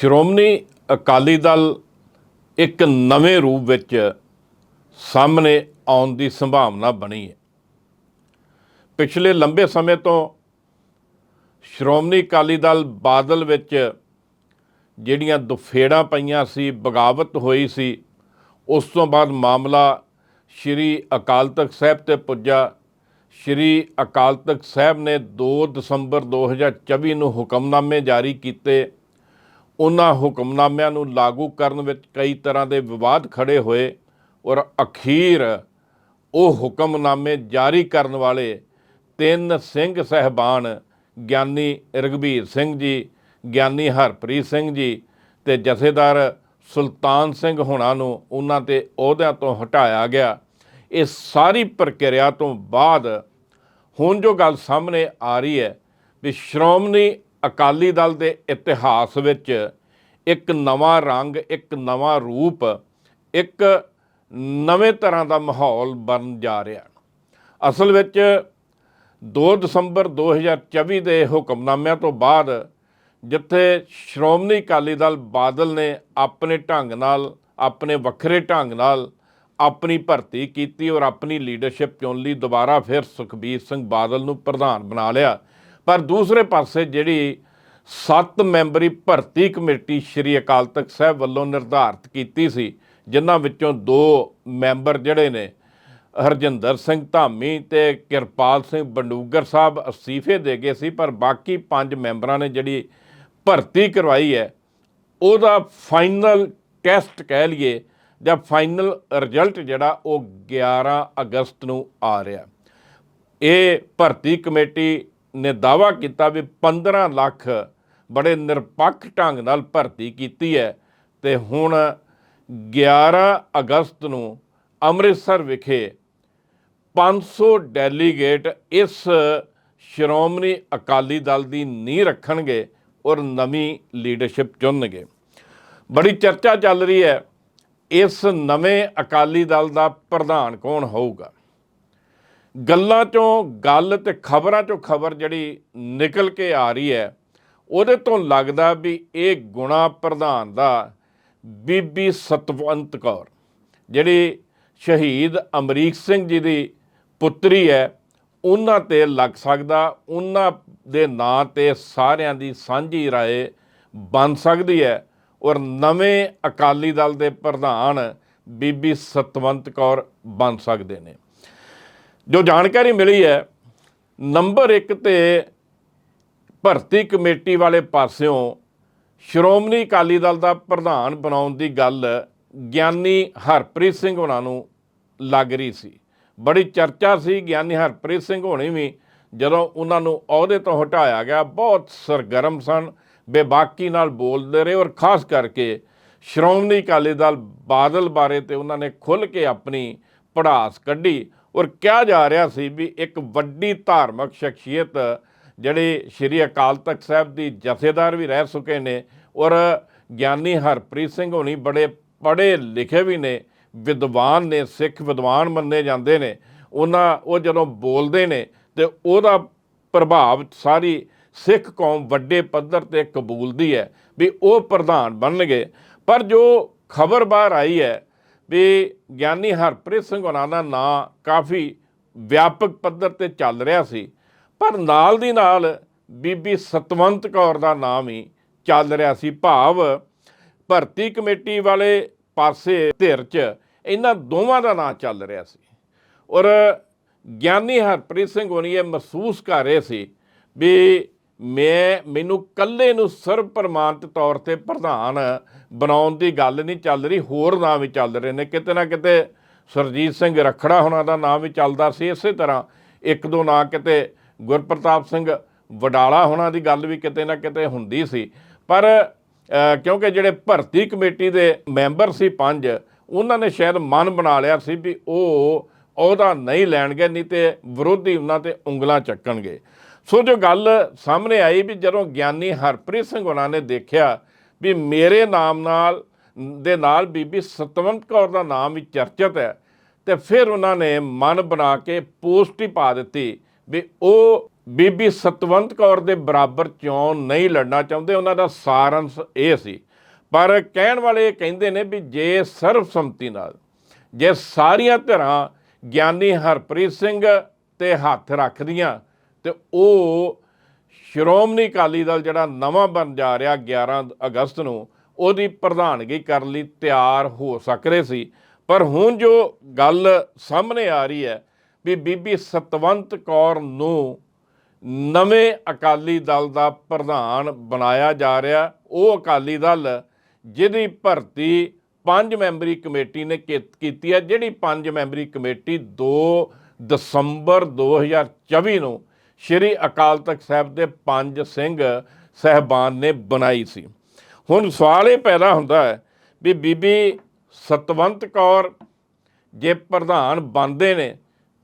ਸ਼੍ਰੋਮਣੀ ਅਕਾਲੀ ਦਲ ਇੱਕ ਨਵੇਂ ਰੂਪ ਵਿੱਚ ਸਾਹਮਣੇ ਆਉਣ ਦੀ ਸੰਭਾਵਨਾ ਬਣੀ ਹੈ। ਪਿਛਲੇ ਲੰਬੇ ਸਮੇਂ ਤੋਂ ਸ਼੍ਰੋਮਣੀ ਅਕਾਲੀ ਦਲ ਬਾਦਲ ਵਿੱਚ ਜਿਹੜੀਆਂ ਦੁਫੇੜਾਂ ਪਈਆਂ ਸੀ, ਬਗਾਵਤ ਹੋਈ ਸੀ, ਉਸ ਤੋਂ ਬਾਅਦ ਮਾਮਲਾ ਸ਼੍ਰੀ ਅਕਾਲ ਤਖਤ ਸਾਹਿਬ ਤੇ ਪੁੱਜਾ। ਸ਼੍ਰੀ ਅਕਾਲ ਤਖਤ ਸਾਹਿਬ ਨੇ 2 ਦਸੰਬਰ 2024 ਨੂੰ ਹੁਕਮਨਾਮੇ ਜਾਰੀ ਕੀਤੇ। ਉਹਨਾਂ ਹੁਕਮਨਾਮਿਆਂ ਨੂੰ ਲਾਗੂ ਕਰਨ ਵਿੱਚ ਕਈ ਤਰ੍ਹਾਂ ਦੇ ਵਿਵਾਦ ਖੜੇ ਹੋਏ ਔਰ ਅਖੀਰ ਉਹ ਹੁਕਮਨਾਮੇ ਜਾਰੀ ਕਰਨ ਵਾਲੇ ਤਿੰਨ ਸਿੰਘ ਸਹਿਬਾਨ, ਗਿਆਨੀ ਰਗਵੀਰ ਸਿੰਘ ਜੀ, ਗਿਆਨੀ ਹਰਪ੍ਰੀਤ ਸਿੰਘ ਜੀ ਤੇ ਜਥੇਦਾਰ ਸੁਲਤਾਨ ਸਿੰਘ ਹੋਣਾ ਨੂੰ ਉਹਨਾਂ ਤੇ ਅਹੁਦਿਆਂ ਤੋਂ ਹਟਾਇਆ ਗਿਆ। ਇਹ ਸਾਰੀ ਪ੍ਰਕਿਰਿਆ ਤੋਂ ਬਾਅਦ ਹੁਣ ਜੋ ਗੱਲ ਸਾਹਮਣੇ ਆ ਰਹੀ ਹੈ ਵੀ ਸ਼੍ਰੋਮਣੀ ਅਕਾਲੀ ਦਲ ਦੇ ਇਤਿਹਾਸ ਵਿੱਚ ਇੱਕ ਨਵਾਂ ਰੰਗ, ਇੱਕ ਨਵਾਂ ਰੂਪ, ਇੱਕ ਨਵੇਂ ਤਰ੍ਹਾਂ ਦਾ ਮਾਹੌਲ ਬਣ ਜਾ ਰਿਹਾ। ਅਸਲ ਵਿੱਚ 2 ਦਸੰਬਰ 2024 ਦੇ ਹੁਕਮਨਾਮਿਆਂ ਤੋਂ ਬਾਅਦ ਜਿੱਥੇ ਸ਼੍ਰੋਮਣੀ ਅਕਾਲੀ ਦਲ ਬਾਦਲ ਨੇ ਆਪਣੇ ਢੰਗ ਨਾਲ, ਆਪਣੇ ਵੱਖਰੇ ਢੰਗ ਨਾਲ ਆਪਣੀ ਭਰਤੀ ਕੀਤੀ ਔਰ ਆਪਣੀ ਲੀਡਰਸ਼ਿਪ ਚੁਣ ਲਈ ਦੁਬਾਰਾ ਫਿਰ ਸੁਖਬੀਰ ਸਿੰਘ ਬਾਦਲ ਨੂੰ ਪ੍ਰਧਾਨ ਬਣਾ ਲਿਆ। ਪਰ ਦੂਸਰੇ ਪਾਸੇ ਜਿਹੜੀ ਸੱਤ ਮੈਂਬਰੀ ਭਰਤੀ ਕਮੇਟੀ ਸ਼੍ਰੀ ਅਕਾਲ ਤਖਤ ਸਾਹਿਬ ਵੱਲੋਂ ਨਿਰਧਾਰਤ ਕੀਤੀ ਸੀ, ਜਿਨ੍ਹਾਂ ਵਿੱਚੋਂ ਦੋ ਮੈਂਬਰ ਜਿਹੜੇ ਨੇ, ਹਰਜਿੰਦਰ ਸਿੰਘ ਧਾਮੀ ਤੇ ਕਿਰਪਾਲ ਸਿੰਘ ਬੰਡੂਗਰ ਸਾਹਿਬ ਅਸਤੀਫੇ ਦੇ ਗਏ ਸੀ, ਪਰ ਬਾਕੀ ਪੰਜ ਮੈਂਬਰਾਂ ਨੇ ਜਿਹੜੀ ਭਰਤੀ ਕਰਵਾਈ ਹੈ, ਉਹਦਾ ਫਾਈਨਲ ਟੈਸਟ ਕਹਿ ਲਈਏ ਜਾਂ ਫਾਈਨਲ ਰਿਜ਼ਲਟ ਜਿਹੜਾ ਉਹ 11 ਅਗਸਤ ਨੂੰ ਆ ਰਿਹਾ। ਇਹ ਭਰਤੀ ਕਮੇਟੀ ਨੇ ਦਾਵਾ ਕੀਤਾ ਵੀ 15 ਲੱਖ ਬੜੇ ਨਿਰਪੱਖ ਢੰਗ ਨਾਲ ਭਰਤੀ ਕੀਤੀ ਹੈ ਤੇ ਹੁਣ 11 ਅਗਸਤ ਨੂੰ ਅੰਮ੍ਰਿਤਸਰ ਵਿਖੇ 500 ਡੈਲੀਗੇਟ ਇਸ ਸ਼੍ਰੋਮਣੀ ਅਕਾਲੀ ਦਲ ਦੀ ਨੀਂਹ ਰੱਖਣਗੇ ਔਰ ਨਵੀਂ ਲੀਡਰਸ਼ਿਪ ਚੁਣਨਗੇ। ਬੜੀ ਚਰਚਾ ਚੱਲ ਰਹੀ ਹੈ, ਇਸ ਨਵੇਂ ਅਕਾਲੀ ਦਲ ਦਾ ਪ੍ਰਧਾਨ ਕੌਣ ਹੋਊਗਾ? ਗੱਲਾਂ ਚੋਂ ਗੱਲ ਤੇ ਖਬਰਾਂ ਚੋਂ ਖਬਰ ਜਿਹੜੀ ਨਿਕਲ ਕੇ ਆ ਰਹੀ ਹੈ ਉਹਦੇ ਤੋਂ ਲੱਗਦਾ ਵੀ ਇਹ ਗੁਣਾ ਪ੍ਰਧਾਨ ਦਾ ਬੀਬੀ ਸਤਵੰਤ ਕੌਰ ਜਿਹੜੀ ਸ਼ਹੀਦ ਅਮਰੀਕ ਸਿੰਘ ਜੀ ਦੀ ਪੁੱਤਰੀ ਹੈ ਉਹਨਾਂ ਤੇ ਲੱਗ ਸਕਦਾ ਉਹਨਾਂ ਦੇ ਨਾਂ ਤੇ ਸਾਰਿਆਂ ਦੀ ਸਾਂਝੀ رائے ਬਣ ਸਕਦੀ ਹੈ ਔਰ ਨਵੇਂ ਅਕਾਲੀ ਦਲ ਦੇ ਪ੍ਰਧਾਨ ਬੀਬੀ ਸਤਵੰਤ ਕੌਰ ਬਣ ਸਕਦੇ ਨੇ ਜੋ ਜਾਣਕਾਰੀ ਮਿਲੀ ਹੈ, ਨੰਬਰ 1 ਤੇ ਭਰਤੀ ਕਮੇਟੀ ਵਾਲੇ ਪਾਸਿਓਂ ਸ਼੍ਰੋਮਣੀ ਅਕਾਲੀ ਦਲ ਦਾ ਪ੍ਰਧਾਨ ਬਣਾਉਣ ਦੀ ਗੱਲ ਗਿਆਨੀ ਹਰਪ੍ਰੀਤ ਸਿੰਘ ਹੋਣਾ ਨੂੰ ਲੱਗ ਰਹੀ ਸੀ। ਬੜੀ ਚਰਚਾ ਸੀ ਗਿਆਨੀ ਹਰਪ੍ਰੀਤ ਸਿੰਘ ਹੋਣੀ ਵੀ ਜਦੋਂ ਉਹਨਾਂ ਨੂੰ ਅਹੁਦੇ ਤੋਂ ਹਟਾਇਆ ਗਿਆ, ਬਹੁਤ ਸਰਗਰਮ ਸਨ, ਬੇਬਾਕੀ ਨਾਲ ਬੋਲਦੇ ਰਹੇ ਔਰ ਖਾਸ ਕਰਕੇ ਸ਼੍ਰੋਮਣੀ ਅਕਾਲੀ ਦਲ ਬਾਦਲ ਬਾਰੇ ਤੇ ਉਹਨਾਂ ਨੇ ਖੁੱਲ੍ਹ ਕੇ ਆਪਣੀ ਪੜਾਸ ਕੱਢੀ। ਔਰ ਕਿਹਾ ਜਾ ਰਿਹਾ ਸੀ ਵੀ ਇੱਕ ਵੱਡੀ ਧਾਰਮਿਕ ਸ਼ਖਸੀਅਤ ਜਿਹੜੇ ਸ਼੍ਰੀ ਅਕਾਲ ਤਖਤ ਸਾਹਿਬ ਦੀ ਜਥੇਦਾਰ ਵੀ ਰਹਿ ਚੁੱਕੇ ਨੇ ਔਰ ਗਿਆਨੀ ਹਰਪ੍ਰੀਤ ਸਿੰਘ ਹੋਣੀ ਬੜੇ ਪੜ੍ਹੇ ਲਿਖੇ ਵੀ ਨੇ, ਵਿਦਵਾਨ ਨੇ, ਸਿੱਖ ਵਿਦਵਾਨ ਮੰਨੇ ਜਾਂਦੇ ਨੇ। ਉਹਨਾਂ ਉਹ ਜਦੋਂ ਬੋਲਦੇ ਨੇ ਤੇ ਉਹਦਾ ਪ੍ਰਭਾਵ ਸਾਰੀ ਸਿੱਖ ਕੌਮ ਵੱਡੇ ਪੱਧਰ ਤੇ ਕਬੂਲਦੀ ਹੈ ਵੀ ਉਹ ਪ੍ਰਧਾਨ ਬਣਨਗੇ। ਪਰ ਜੋ ਖਬਰ ਬਾਹਰ ਆਈ ਹੈ ਵੀ ਗਿਆਨੀ ਹਰਪ੍ਰੀਤ ਸਿੰਘ ਹੋਣਾ ਦਾ ਨਾਂ ਕਾਫੀ ਵਿਆਪਕ ਪੱਧਰ ਤੇ ਚੱਲ ਰਿਹਾ ਸੀ, ਪਰ ਨਾਲ ਦੀ ਨਾਲ ਬੀਬੀ ਸਤਵੰਤ ਕੌਰ ਦਾ ਨਾਮ ਹੀ ਚੱਲ ਰਿਹਾ ਸੀ ਭਾਵ ਭਰਤੀ ਕਮੇਟੀ ਵਾਲੇ ਪਾਸੇ ਧਿਰ 'ਚ ਇਹਨਾਂ ਦੋਵਾਂ ਦਾ ਨਾਂ ਚੱਲ ਰਿਹਾ ਸੀ। ਔਰ ਗਿਆਨੀ ਹਰਪ੍ਰੀਤ ਸਿੰਘ ਹੋਣੀ ਇਹ ਮਹਿਸੂਸ ਕਰ ਰਹੇ ਸੀ ਵੀ ਮੈਂ ਮੈਨੂੰ ਕੱਲੇ ਨੂੰ ਸਰਵ ਪ੍ਰਮਾਣਿਤ ਤੌਰ ਤੇ ਪ੍ਰਧਾਨ ਬਣਾਉਣ ਦੀ ਗੱਲ ਨਹੀਂ ਚੱਲ ਰਹੀ, ਹੋਰ ਨਾਂ ਵੀ ਚੱਲ ਰਹੇ ਨੇ। ਕਿਤੇ ਨਾ ਕਿਤੇ ਸਰਜੀਤ ਸਿੰਘ ਰਖੜਾ ਹੋਣਾ ਦਾ ਨਾਂ ਵੀ ਚੱਲਦਾ ਸੀ ਇਸੇ ਤਰ੍ਹਾਂ। ਇੱਕ ਦੋ ਨਾਂ ਕਿਤੇ ਗੁਰਪ੍ਰਤਾਪ ਸਿੰਘ ਵਡਾਲਾ ਹੋਣਾ ਦੀ ਗੱਲ ਵੀ ਕਿਤੇ ਨਾ ਕਿਤੇ ਹੁੰਦੀ ਸੀ। ਪਰ ਕਿਉਂਕਿ ਜਿਹੜੇ ਭਰਤੀ ਕਮੇਟੀ ਦੇ ਮੈਂਬਰ ਸੀ ਪੰਜ, ਉਹਨਾਂ ਨੇ ਸ਼ਾਇਦ ਮਨ ਬਣਾ ਲਿਆ ਸੀ ਵੀ ਉਹ ਉਹਦਾ ਨਹੀਂ ਲੈਣਗੇ, ਨਹੀਂ ਤੇ ਵਿਰੋਧੀ ਉਹਨਾਂ ਤੇ ਉਂਗਲਾਂ ਚੱਕਣਗੇ। ਸੋ ਜੋ ਗੱਲ ਸਾਹਮਣੇ ਆਈ ਵੀ ਜਦੋਂ ਗਿਆਨੀ ਹਰਪ੍ਰੀਤ ਸਿੰਘ ਉਹਨਾਂ ਨੇ ਦੇਖਿਆ ਵੀ ਮੇਰੇ ਨਾਮ ਨਾਲ, ਦੇ ਨਾਲ ਬੀਬੀ ਸਤਵੰਤ ਕੌਰ ਦਾ ਨਾਮ ਵੀ ਚਰਚਿਤ ਹੈ, ਤੇ ਫਿਰ ਉਹਨਾਂ ਨੇ ਮਨ ਬਣਾ ਕੇ ਪੋਸਟ ਹੀ ਪਾ ਦਿੱਤੀ ਵੀ ਉਹ ਬੀਬੀ ਸਤਵੰਤ ਕੌਰ ਦੇ ਬਰਾਬਰ ਚੋਣ ਨਹੀਂ ਲੜਨਾ ਚਾਹੁੰਦੇ, ਉਹਨਾਂ ਦਾ ਸਾਰੰਸ਼ ਇਹ ਸੀ। ਪਰ ਕਹਿਣ ਵਾਲੇ ਇਹ ਕਹਿੰਦੇ ਨੇ ਵੀ ਜੇ ਸਰਬਸੰਮਤੀ ਨਾਲ, ਜੇ ਸਾਰੀਆਂ ਧਿਰਾਂ ਗਿਆਨੀ ਹਰਪ੍ਰੀਤ ਸਿੰਘ ਤੇ ਹੱਥ ਰੱਖਦੀਆਂ ਤੇ ਉਹ ਸ਼੍ਰੋਮਣੀ ਅਕਾਲੀ ਦਲ ਜਿਹੜਾ ਨਵਾਂ ਬਣ ਜਾ ਰਿਹਾ 11 ਅਗਸਤ ਨੂੰ, ਉਹਦੀ ਪ੍ਰਧਾਨਗੀ ਕਰਨ ਲਈ ਤਿਆਰ ਹੋ ਸਕਦੇ ਸੀ। ਪਰ ਹੁਣ ਜੋ ਗੱਲ ਸਾਹਮਣੇ ਆ ਰਹੀ ਹੈ ਵੀ ਬੀਬੀ ਸਤਵੰਤ ਕੌਰ ਨੂੰ ਨਵੇਂ ਅਕਾਲੀ ਦਲ ਦਾ ਪ੍ਰਧਾਨ ਬਣਾਇਆ ਜਾ ਰਿਹਾ, ਉਹ ਅਕਾਲੀ ਦਲ ਜਿਹਦੀ ਭਰਤੀ ਪੰਜ ਮੈਂਬਰੀ ਕਮੇਟੀ ਨੇ ਕੀ- ਕੀਤੀ ਹੈ, ਜਿਹੜੀ ਪੰਜ ਮੈਂਬਰੀ ਕਮੇਟੀ 2 ਦਸੰਬਰ 2024 ਨੂੰ ਸ਼੍ਰੀ ਅਕਾਲ ਤਖਤ ਸਾਹਿਬ ਦੇ ਪੰਜ ਸਿੰਘ ਸਹਿਬਾਨ ਨੇ ਬਣਾਈ ਸੀ। ਹੁਣ ਸਵਾਲ ਇਹ ਪੈਦਾ ਹੁੰਦਾ ਹੈ ਵੀ ਬੀਬੀ ਸਤਵੰਤ ਕੌਰ ਜੇ ਪ੍ਰਧਾਨ ਬਣਦੇ ਨੇ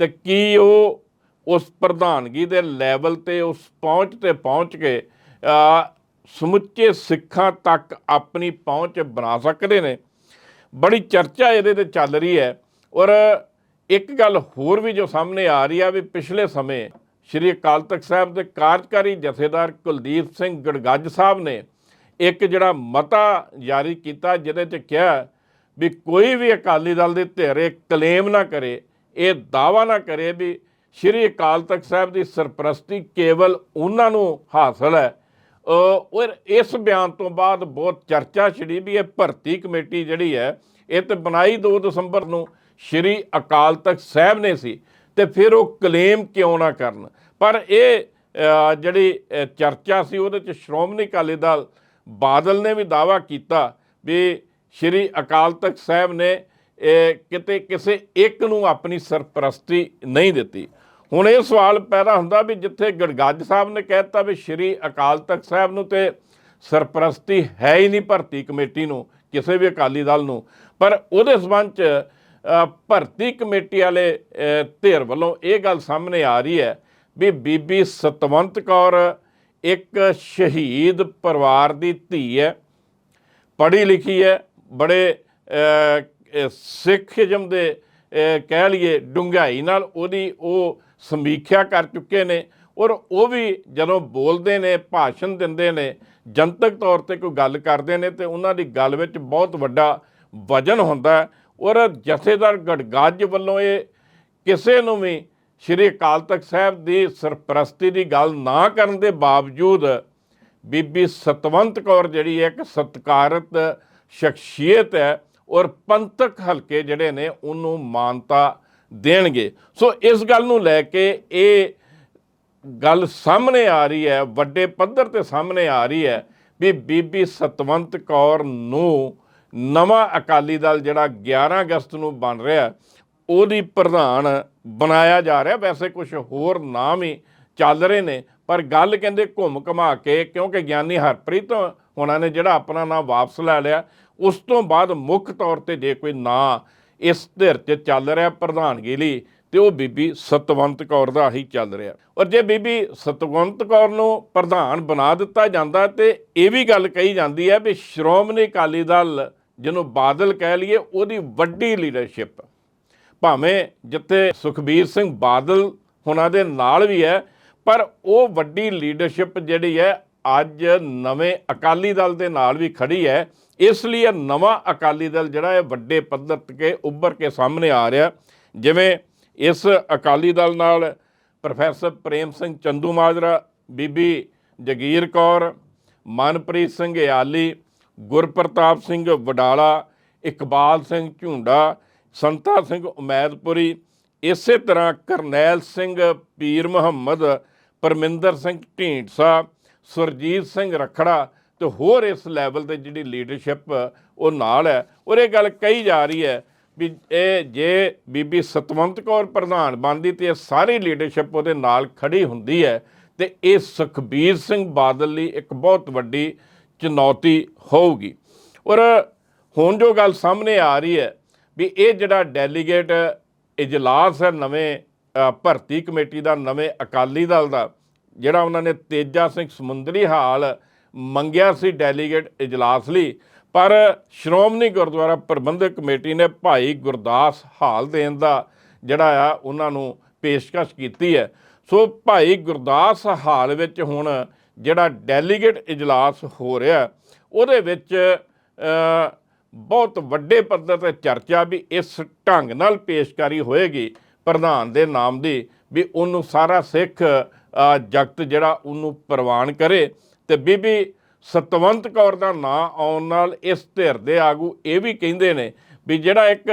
ਤੇ ਕੀ ਉਹ ਉਸ ਪ੍ਰਧਾਨਗੀ ਦੇ ਲੈਵਲ ਤੇ ਉਸ ਪਹੁੰਚ ਤੇ ਪਹੁੰਚ ਕੇ ਸਮੁੱਚੇ ਸਿੱਖਾਂ ਤੱਕ ਆਪਣੀ ਪਹੁੰਚ ਬਣਾ ਸਕਦੇ ਨੇ? ਬੜੀ ਚਰਚਾ ਇਹਦੇ ਤੇ ਚੱਲ ਰਹੀ ਹੈ। ਔਰ ਇੱਕ ਗੱਲ ਹੋਰ ਵੀ ਜੋ ਸਾਹਮਣੇ ਆ ਰਹੀ ਆ ਵੀ ਪਿਛਲੇ ਸਮੇਂ ਸ਼੍ਰੀ ਅਕਾਲ ਤਖਤ ਸਾਹਿਬ ਦੇ ਕਾਰਜਕਾਰੀ ਜਥੇਦਾਰ ਕੁਲਦੀਪ ਸਿੰਘ ਗੜਗੱਜ ਸਾਹਿਬ ਨੇ ਇੱਕ ਜਿਹੜਾ ਮਤਾ ਜਾਰੀ ਕੀਤਾ, ਜਿਹਦੇ 'ਚ ਕਿਹਾ ਵੀ ਕੋਈ ਵੀ ਅਕਾਲੀ ਦਲ ਦੇ ਧਿਰੇ ਕਲੇਮ ਨਾ ਕਰੇ, ਇਹ ਦਾਵਾ ਨਾ ਕਰੇ ਵੀ ਸ਼੍ਰੀ ਅਕਾਲ ਤਖਤ ਸਾਹਿਬ ਦੀ ਸਰਪ੍ਰਸਤੀ ਕੇਵਲ ਉਹਨਾਂ ਨੂੰ ਹਾਸਲ ਹੈ। ਔਰ ਇਸ ਬਿਆਨ ਤੋਂ ਬਾਅਦ ਬਹੁਤ ਚਰਚਾ ਛਿੜੀ ਵੀ ਇਹ ਭਰਤੀ ਕਮੇਟੀ ਜਿਹੜੀ ਹੈ, ਇਹ ਤੇ ਬਣਾਈ 2 ਦਸੰਬਰ ਨੂੰ ਸ਼੍ਰੀ ਅਕਾਲ ਤਖਤ ਸਾਹਿਬ ਨੇ ਸੀ। ਤੇ ਫਿਰ ਉਹ ਕਲੇਮ ਕਿਉਂ ਨਾ ਕਰਨ? ਪਰ ਇਹ ਜਿਹੜੀ ਚਰਚਾ ਸੀ ਉਹਦੇ ਚ ਸ਼੍ਰੋਮਣੀ ਅਕਾਲੀ ਦਲ ਬਾਦਲ ਨੇ ਵੀ ਦਾਵਾ ਕੀਤਾ ਵੀ ਸ਼੍ਰੀ ਅਕਾਲ ਤਖਤ ਸਾਹਿਬ ਨੇ ਇਹ ਕਿਤੇ ਕਿਸੇ ਇੱਕ ਨੂੰ ਆਪਣੀ ਸਰਪ੍ਰਸਤੀ ਨਹੀਂ ਦਿੱਤੀ। ਹੁਣ ਇਹ ਸਵਾਲ ਪੈਦਾ ਹੁੰਦਾ ਵੀ ਜਿੱਥੇ ਗੜਗੱਜ ਸਾਹਿਬ ਨੇ ਕਹਿਤਾ ਵੀ ਸ਼੍ਰੀ ਅਕਾਲ ਤਖਤ ਸਾਹਿਬ ਨੂੰ ਤੇ ਸਰਪ੍ਰਸਤੀ ਹੈ ਹੀ ਨਹੀਂ ਭਰਤੀ ਕਮੇਟੀ ਨੂੰ, ਕਿਸੇ ਵੀ ਅਕਾਲੀ ਦਲ ਨੂੰ। ਪਰ ਉਹਦੇ ਸਬੰਧ ਚ ਭਰਤੀ ਕਮੇਟੀ ਵਾਲੇ ਧਿਰ ਵੱਲੋਂ ਇਹ ਗੱਲ ਸਾਹਮਣੇ ਆ ਰਹੀ ਹੈ ਵੀ ਬੀਬੀ ਸਤਵੰਤ ਕੌਰ ਇੱਕ ਸ਼ਹੀਦ ਪਰਿਵਾਰ ਦੀ ਧੀ ਹੈ। ਪੜ੍ਹੀ ਲਿਖੀ ਹੈ ਬੜੇ ਸਿੱਖ ਅ, ਦੇ ਕਹਿ ਲਈਏ ਡੂੰਘਾਈ ਨਾਲ ਉਹਦੀ ਉਹ ਸਮੀਖਿਆ ਕਰ ਚੁੱਕੇ ਨੇ ਔਰ ਉਹ ਵੀ ਜਦੋਂ ਬੋਲਦੇ ਨੇ ਭਾਸ਼ਣ ਦਿੰਦੇ ਨੇ ਜਨਤਕ ਤੌਰ ਤੇ ਕੋਈ ਗੱਲ ਕਰਦੇ ਨੇ ਤੇ ਉਹਨਾਂ ਦੀ ਗੱਲ ਵਿੱਚ ਬਹੁਤ ਵੱਡਾ ਵਜਨ ਹੁੰਦਾ ਔਰ ਜਥੇਦਾਰ ਗੜਗੱਜ ਵੱਲੋਂ ਇਹ ਕਿਸੇ ਨੂੰ ਵੀ ਸ਼੍ਰੀ ਅਕਾਲ ਤਖਤ ਸਾਹਿਬ ਦੀ ਸਰਪ੍ਰਸਤੀ ਦੀ ਗੱਲ ਨਾ ਕਰਨ ਦੇ ਬਾਵਜੂਦ ਬੀਬੀ ਸਤਵੰਤ ਕੌਰ ਜਿਹੜੀ ਹੈ ਇੱਕ ਸਤਿਕਾਰਤ ਸ਼ਖਸੀਅਤ ਹੈ ਔਰ ਪੰਥਕ ਹਲਕੇ ਜਿਹੜੇ ਨੇ ਉਹਨੂੰ ਮਾਨਤਾ ਦੇਣਗੇ। ਸੋ ਇਸ ਗੱਲ ਨੂੰ ਲੈ ਕੇ ਇਹ ਗੱਲ ਸਾਹਮਣੇ ਆ ਰਹੀ ਹੈ, ਵੱਡੇ ਪੱਧਰ ਤੇ ਸਾਹਮਣੇ ਆ ਰਹੀ ਹੈ ਵੀ ਬੀਬੀ ਸਤਵੰਤ ਕੌਰ ਨੂੰ ਨਵਾਂ ਅਕਾਲੀ ਦਲ ਜਿਹੜਾ 11 ਅਗਸਤ ਨੂੰ ਬਣ ਰਿਹਾ ਉਹਦੀ ਪ੍ਰਧਾਨ ਬਣਾਇਆ ਜਾ ਰਿਹਾ। ਵੈਸੇ ਕੁਝ ਹੋਰ ਨਾਮ ਹੀ ਚੱਲ ਰਹੇ ਨੇ, ਪਰ ਗੱਲ ਕਹਿੰਦੇ ਘੁੰਮ ਘਮਾ ਕੇ, ਕਿਉਂਕਿ ਗਿਆਨੀ ਹਰਪ੍ਰੀਤ ਹੋਣਾ ਨੇ ਜਿਹੜਾ ਆਪਣਾ ਨਾਮ ਵਾਪਸ ਲੈ ਲਿਆ। ਉਸ ਤੋਂ ਬਾਅਦ ਮੁੱਖ ਤੌਰ ਤੇ ਜੇ ਕੋਈ ਨਾਂ ਇਸ ਧਿਰ 'ਚ ਚੱਲ ਰਿਹਾ, ਪ੍ਰਧਾਨਗੀ ਲਈ ਤੇ ਉਹ ਬੀਬੀ ਸਤਵੰਤ ਕੌਰ ਦਾ ਹੀ ਚੱਲ ਰਿਹਾ। ਔਰ ਜੇ ਬੀਬੀ ਸਤਵੰਤ ਕੌਰ ਨੂੰ ਪ੍ਰਧਾਨ ਬਣਾ ਦਿੱਤਾ ਜਾਂਦਾ ਤੇ ਇਹ ਵੀ ਗੱਲ ਕਹੀ ਜਾਂਦੀ ਹੈ ਵੀ ਸ਼੍ਰੋਮਣੀ ਅਕਾਲੀ ਦਲ ਜਿਹਨੂੰ ਬਾਦਲ ਕਹਿ ਲਈਏ, ਉਹਦੀ ਵੱਡੀ ਲੀਡਰਸ਼ਿਪ ਭਾਵੇਂ ਜਿੱਥੇ ਸੁਖਬੀਰ ਸਿੰਘ ਬਾਦਲ ਹੁਣਾਂ ਦੇ ਨਾਲ ਵੀ ਹੈ, ਪਰ ਉਹ ਵੱਡੀ ਲੀਡਰਸ਼ਿਪ ਜਿਹੜੀ ਹੈ, ਅੱਜ ਨਵੇਂ ਅਕਾਲੀ ਦਲ ਦੇ ਨਾਲ ਵੀ ਖੜੀ ਹੈ। ਇਸ ਲਈ ਇਹ ਨਵਾਂ ਅਕਾਲੀ ਦਲ ਜਿਹੜਾ ਹੈ, ਵੱਡੇ ਪੱਧਰ ਤੇ ਉੱਭਰ ਕੇ ਸਾਹਮਣੇ ਆ ਰਿਹਾ। ਜਿਵੇਂ ਇਸ ਅਕਾਲੀ ਦਲ ਨਾਲ ਪ੍ਰੋਫੈਸਰ ਪ੍ਰੇਮ ਸਿੰਘ ਚੰਦੂ ਮਾਜਰਾ, ਬੀਬੀ ਜਗੀਰ ਕੌਰ, ਮਨਪ੍ਰੀਤ ਸਿੰਘ ਯਾਲੀ ਗੁਰਪ੍ਰਤਾਪ ਸਿੰਘ ਵਡਾਲਾ, ਇਕਬਾਲ ਸਿੰਘ ਝੁੰਡਾ, ਸੰਤਾ ਸਿੰਘ ਉਮੈਦਪੁਰੀ, ਇਸੇ ਤਰ੍ਹਾਂ ਕਰਨੈਲ ਸਿੰਘ ਪੀਰ ਮੁਹੰਮਦ, ਪਰਮਿੰਦਰ ਸਿੰਘ ਢੀਂਡਸਾ, ਸੁਰਜੀਤ ਸਿੰਘ ਰਖੜਾ ਤੇ ਹੋਰ ਇਸ ਲੈਵਲ ਤੇ ਜਿਹੜੀ ਲੀਡਰਸ਼ਿਪ ਉਹ ਨਾਲ ਹੈ। ਔਰ ਇਹ ਗੱਲ ਕਹੀ ਜਾ ਰਹੀ ਹੈ ਵੀ ਇਹ ਜੇ ਬੀਬੀ ਸਤਵੰਤ ਕੌਰ ਪ੍ਰਧਾਨ ਬਣਦੀ ਤੇ ਇਹ ਸਾਰੀ ਲੀਡਰਸ਼ਿਪ ਉਹਦੇ ਨਾਲ ਖੜੀ ਹੁੰਦੀ ਹੈ, ਤੇ ਇਹ ਸੁਖਬੀਰ ਸਿੰਘ ਬਾਦਲ ਲਈ ਇੱਕ ਬਹੁਤ ਵੱਡੀ ਚੁਣੌਤੀ ਹੋਊਗੀ। ਔਰ ਹੁਣ ਜੋ ਗੱਲ ਸਾਹਮਣੇ ਆ ਰਹੀ ਹੈ ਵੀ ਇਹ ਜਿਹੜਾ ਡੈਲੀਗੇਟ ਇਜਲਾਸ ਹੈ ਨਵੇਂ ਭਰਤੀ ਕਮੇਟੀ ਦਾ, ਨਵੇਂ ਅਕਾਲੀ ਦਲ ਦਾ, ਜਿਹੜਾ ਉਹਨਾਂ ਨੇ ਤੇਜਾ ਸਿੰਘ ਸਮੁੰਦਰੀ ਹਾਲ ਮੰਗਿਆ ਸੀ ਡੈਲੀਗੇਟ ਇਜਲਾਸ ਲਈ ਪਰ ਸ਼੍ਰੋਮਣੀ ਗੁਰਦੁਆਰਾ ਪ੍ਰਬੰਧਕ ਕਮੇਟੀ ਨੇ ਭਾਈ ਗੁਰਦਾਸ ਹਾਲ ਦੇਣ ਦਾ ਜਿਹੜਾ ਆ, ਉਹਨਾਂ ਨੂੰ ਪੇਸ਼ਕਸ਼ ਕੀਤੀ ਹੈ। ਸੋ ਭਾਈ ਗੁਰਦਾਸ ਹਾਲ ਵਿੱਚ ਹੁਣ ਜਿਹੜਾ ਡੈਲੀਗੇਟ ਇਜਲਾਸ ਹੋ ਰਿਹਾ, ਉਹਦੇ ਵਿੱਚ ਬਹੁਤ ਵੱਡੇ ਪੱਧਰ ਤੇ ਚਰਚਾ ਵੀ ਇਸ ਢੰਗ ਨਾਲ ਪੇਸ਼ਕਾਰੀ ਹੋਏਗੀ ਪ੍ਰਧਾਨ ਦੇ ਨਾਮ ਦੀ, ਵੀ ਉਹਨੂੰ ਸਾਰਾ ਸਿੱਖ ਜਗਤ ਜਿਹੜਾ ਉਹਨੂੰ ਪ੍ਰਵਾਨ ਕਰੇ। ਤੇ ਬੀਬੀ ਸਤਵੰਤ ਕੌਰ ਦਾ ਨਾਂ ਆਉਣ ਨਾਲ ਇਸ ਧਿਰ ਦੇ ਆਗੂ ਇਹ ਵੀ ਕਹਿੰਦੇ ਨੇ ਵੀ ਜਿਹੜਾ ਇੱਕ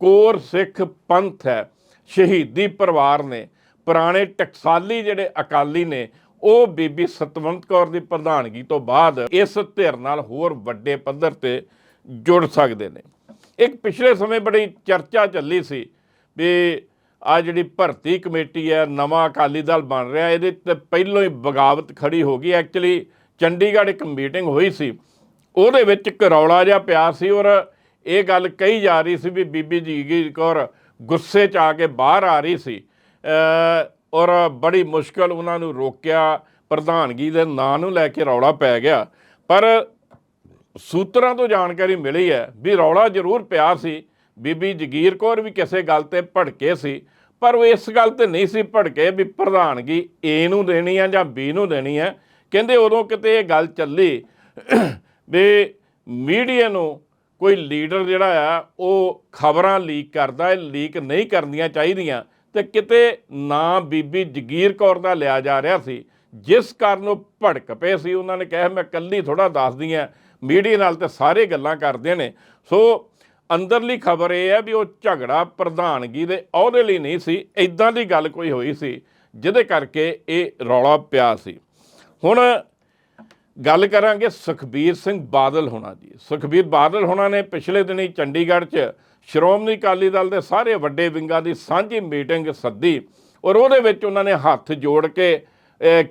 ਕੋਰ ਸਿੱਖ ਪੰਥ ਹੈ, ਸ਼ਹੀਦੀ ਪਰਿਵਾਰ ਨੇ, ਪੁਰਾਣੇ ਟਕਸਾਲੀ ਜਿਹੜੇ ਅਕਾਲੀ ਨੇ, ਉਹ ਬੀਬੀ ਸਤਵੰਤ ਕੌਰ ਦੀ ਪ੍ਰਧਾਨਗੀ ਤੋਂ ਬਾਅਦ ਇਸ ਧਿਰ ਨਾਲ ਹੋਰ ਵੱਡੇ ਪੱਧਰ ਤੇ ਜੁੜ ਸਕਦੇ ਨੇ। ਇੱਕ ਪਿਛਲੇ ਸਮੇਂ ਬੜੀ ਚਰਚਾ ਚੱਲੀ ਸੀ ਵੀ ਆ ਜਿਹੜੀ ਭਰਤੀ ਕਮੇਟੀ ਹੈ, ਨਵਾਂ ਅਕਾਲੀ ਦਲ ਬਣ ਰਿਹਾ, ਇਹਦੇ ਤੇ ਪਹਿਲੋਂ ਹੀ ਬਗਾਵਤ ਖੜੀ ਹੋ ਗਈ। ਐਕਚੁਅਲੀ ਚੰਡੀਗੜ੍ਹ ਇੱਕ ਮੀਟਿੰਗ ਹੋਈ ਸੀ। ਉਹਦੇ ਵਿੱਚ ਇੱਕ ਰੌਲਾ ਜਿਹਾ ਪਿਆ ਸੀ ਔਰ ਇਹ ਗੱਲ ਕਹੀ ਜਾ ਰਹੀ ਸੀ ਵੀ ਬੀਬੀ ਜੀਗੀ ਕੌਰ ਗੁੱਸੇ 'ਚ ਆ ਕੇ ਬਾਹਰ ਆ ਰਹੀ ਸੀ। ਔਰ ਬੜੀ ਮੁਸ਼ਕਲ ਉਹਨਾਂ ਨੂੰ ਰੋਕਿਆ, ਪ੍ਰਧਾਨਗੀ ਦੇ ਨਾਂ ਨੂੰ ਲੈ ਕੇ ਰੌਲਾ ਪੈ ਗਿਆ। ਪਰ ਸੂਤਰਾਂ ਤੋਂ ਜਾਣਕਾਰੀ ਮਿਲੀ ਹੈ ਵੀ ਰੌਲਾ ਜ਼ਰੂਰ ਪਿਆ ਸੀ। ਬੀਬੀ ਜਗੀਰ ਕੌਰ ਵੀ ਕਿਸੇ ਗੱਲ ਤੇ ਭੜਕੇ ਸੀ, ਪਰ ਉਹ ਇਸ ਗੱਲ ਤੇ ਨਹੀਂ ਸੀ ਭੜਕੇ ਵੀ ਪ੍ਰਧਾਨਗੀ ਏ ਨੂੰ ਦੇਣੀ ਹੈ ਜਾਂ ਬੀ ਨੂੰ ਦੇਣੀ ਹੈ। ਕਹਿੰਦੇ ਉਦੋਂ ਕਿਤੇ ਇਹ ਗੱਲ ਚੱਲੀ ਵੀ ਮੀਡੀਆ ਨੂੰ ਕੋਈ ਲੀਡਰ ਜਿਹੜਾ ਆ, ਉਹ ਖਬਰਾਂ ਲੀਕ ਕਰਦਾ ਹੈ ਲੀਕ ਨਹੀਂ ਕਰਨੀਆਂ ਚਾਹੀਦੀਆਂ ਤੇ ਕਿਤੇ ਨਾ ਬੀਬੀ ਜਗੀਰ ਕੌਰ ਦਾ ਲਿਆ ਜਾ ਰਿਹਾ ਸੀ, ਜਿਸ ਕਾਰਨ ਉਹ ਭੜਕ ਪਏ ਸੀ। ਉਹਨਾਂ ਨੇ ਕਿਹਾ, ਮੈਂ ਕੱਲੀ ਥੋੜਾ ਦੱਸਦੀ ਆ ਮੀਡੀਆ ਨਾਲ ਤੇ ਸਾਰੇ ਗੱਲਾਂ ਕਰਦੇ ਨੇ। ਸੋ ਅੰਦਰਲੀ ਖਬਰ ਇਹ ਹੈ ਵੀ ਉਹ ਝਗੜਾ ਪ੍ਰਧਾਨਗੀ ਦੇ ਅਹੁਦੇ ਲਈ ਨਹੀਂ ਸੀ ਇਦਾਂ ਦੀ ਗੱਲ ਕੋਈ ਹੋਈ ਸੀ, ਜਿਹਦੇ ਕਰਕੇ ਇਹ ਰੌਲਾ ਪਿਆ ਸੀ। ਹੁਣ ਗੱਲ ਕਰਾਂਗੇ ਸੁਖਬੀਰ ਸਿੰਘ ਬਾਦਲ ਹੋਣਾ ਜੀ ਸੁਖਬੀਰ ਬਾਦਲ ਹੋਣਾ ਨੇ ਪਿਛਲੇ ਦਿਨੀ ਚੰਡੀਗੜ੍ਹ 'ਚ ਸ਼੍ਰੋਮਣੀ ਅਕਾਲੀ ਦਲ ਦੇ ਸਾਰੇ ਵੱਡੇ ਵਿੰਗਾਂ ਦੀ ਸਾਂਝੀ ਮੀਟਿੰਗ ਸੱਦੀ ਔਰ ਉਹਦੇ ਵਿੱਚ ਉਹਨਾਂ ਨੇ ਹੱਥ ਜੋੜ ਕੇ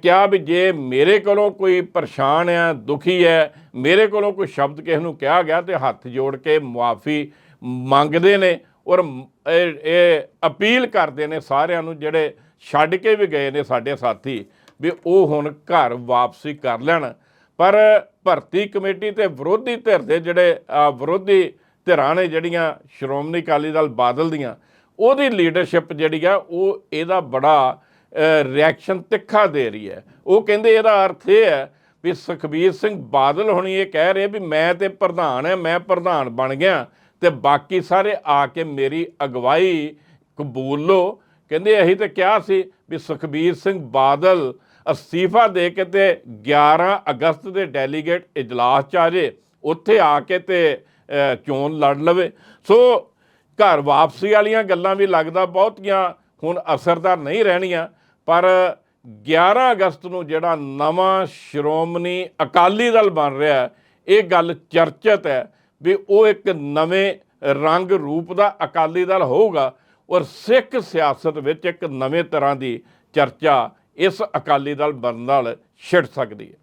ਕਿਹਾ ਵੀ ਜੇ ਮੇਰੇ ਕੋਲੋਂ ਕੋਈ ਪਰੇਸ਼ਾਨ ਹੈ ਦੁਖੀ ਹੈ ਮੇਰੇ ਕੋਲੋਂ ਕੋਈ ਸ਼ਬਦ ਕਿਸੇ ਨੂੰ ਕਿਹਾ ਗਿਆ ਤੇ ਹੱਥ ਜੋੜ ਕੇ ਮੁਆਫੀ ਮੰਗਦੇ ਨੇ ਔਰ ਇਹ ਅਪੀਲ ਕਰਦੇ ਨੇ ਸਾਰਿਆਂ ਨੂੰ ਜਿਹੜੇ ਛੱਡ ਕੇ ਵੀ ਗਏ ਨੇ ਸਾਡੇ ਸਾਥੀ। ਵੀ ਉਹ ਹੁਣ ਘਰ ਵਾਪਸੀ ਕਰ ਲੈਣ। ਪਰ ਭਰਤੀ ਕਮੇਟੀ ਤੇ ਵਿਰੋਧੀ ਧਿਰ ਦੇ ਜਿਹੜੇ ਵਿਰੋਧੀ ਧਿਰਾਂ ਨੇ ਜਿਹੜੀਆਂ ਸ਼੍ਰੋਮਣੀ ਅਕਾਲੀ ਦਲ ਬਾਦਲ ਦੀਆਂ, ਉਹਦੀ ਲੀਡਰਸ਼ਿਪ ਜਿਹੜੀ ਆ, ਉਹ ਇਹਦਾ ਬੜਾ ਰਿਐਕਸ਼ਨ ਤਿੱਖਾ ਦੇ ਰਹੀ ਹੈ। ਉਹ ਕਹਿੰਦੇ ਇਹਦਾ ਅਰਥ ਇਹ ਹੈ ਵੀ ਸੁਖਬੀਰ ਸਿੰਘ ਬਾਦਲ ਹੁਣੀ ਇਹ ਕਹਿ ਰਹੇ ਵੀ ਮੈਂ ਤੇ ਪ੍ਰਧਾਨ ਹੈ ਮੈਂ ਪ੍ਰਧਾਨ ਬਣ ਗਿਆ ਤੇ ਬਾਕੀ ਸਾਰੇ ਆ ਕੇ ਮੇਰੀ ਅਗਵਾਈ ਕਬੂਲ ਲੋ ਕਹਿੰਦੇ ਅਸੀਂ ਤਾਂ ਕਿਹਾ ਸੀ ਵੀ ਸੁਖਬੀਰ ਸਿੰਘ ਬਾਦਲ ਅਸਤੀਫਾ ਦੇ ਕੇ ਤੇ 11 ਅਗਸਤ ਦੇ ਡੈਲੀਗੇਟ ਇਜਲਾਸ ਚ ਆ ਜੇ, ਉੱਥੇ ਆ ਕੇ ਤੇ ਚੋਣ ਲੜ ਲਵੇ। ਸੋ ਘਰ ਵਾਪਸੀ ਵਾਲੀਆਂ ਗੱਲਾਂ ਵੀ ਲੱਗਦਾ ਬਹੁਤੀਆਂ, ਹੁਣ ਅਸਰਦਾਰ ਨਹੀਂ ਰਹਿਣੀਆਂ। ਪਰ 11 ਅਗਸਤ ਨੂੰ ਜਿਹੜਾ ਨਵਾਂ ਸ਼੍ਰੋਮਣੀ ਅਕਾਲੀ ਦਲ ਬਣ ਰਿਹਾ ਇਹ ਗੱਲ ਚਰਚਿਤ ਹੈ ਵੀ ਉਹ ਇੱਕ ਨਵੇਂ ਰੰਗ ਰੂਪ ਦਾ ਅਕਾਲੀ ਦਲ ਹੋਊਗਾ ਔਰ ਸਿੱਖ ਸਿਆਸਤ ਵਿੱਚ ਇੱਕ ਨਵੇਂ ਤਰ੍ਹਾਂ ਦੀ ਚਰਚਾ ਇਸ ਅਕਾਲੀ ਦਲ ਬਣਨ ਨਾਲ ਛਿੜ ਸਕਦੀ ਹੈ।